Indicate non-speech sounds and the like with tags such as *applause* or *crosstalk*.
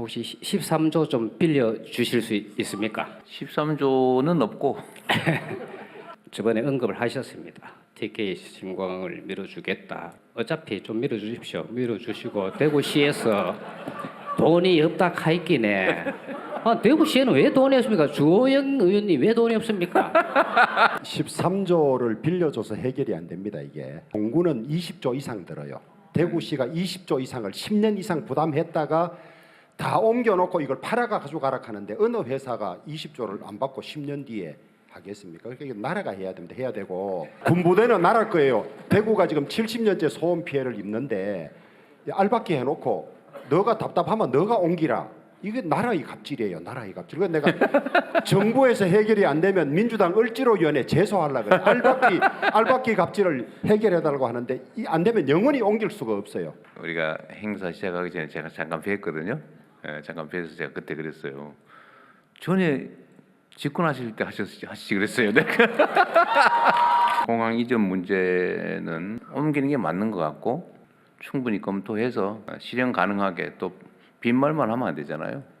혹시 13조 좀 빌려 주실 수 있습니까? 13조는 없고 *laughs* 저번에 언급을 하셨습니다. TK 신공항을 밀어주겠다. 어차피 좀 밀어주십시오. 밀어주시고 대구시에서 돈이 없다 하있기네. 아, 대구시에는 왜 돈이 없습니까? 주호영 의원님 왜 돈이 없습니까? *laughs* 13조를 빌려줘서 해결이 안 됩니다. 이게 공구는 20조 이상 들어요. 대구시가 20조 이상을 10년 이상 부담했다가 다 옮겨놓고 이걸 팔아가 가져가라 하는데 어느 회사가 20조를 안 받고 10년 뒤에 하겠습니까? 그러니까 이게 나라가 해야 됩니다. 해야 되고 군부대는 나라 거예요. 대구가 지금 70년째 소음 피해를 입는데 알박기 해놓고 너가 답답하면 너가 옮기라. 이게 나라의 갑질이에요. 나라의 갑질. 그래서 내가 *laughs* 정부에서 해결이 안 되면 민주당 을지로위원회 제소하려고 그래요. 알박기 알박기 갑질을 해결해 달라고 하는데 이안 되면 영원히 옮길 수가 없어요. 우리가 행사 시작하기 전에 제가 잠깐 뵀거든요. 예, 잠깐 뵈서 제가 그때 그랬어요. 전에 집권하실 때 하셨지 하시지 그랬어요. 내가 *laughs* 공항 이전 문제는 옮기는 게 맞는 것 같고 충분히 검토해서 실현 가능하게 또 빈말만 하면 안 되잖아요.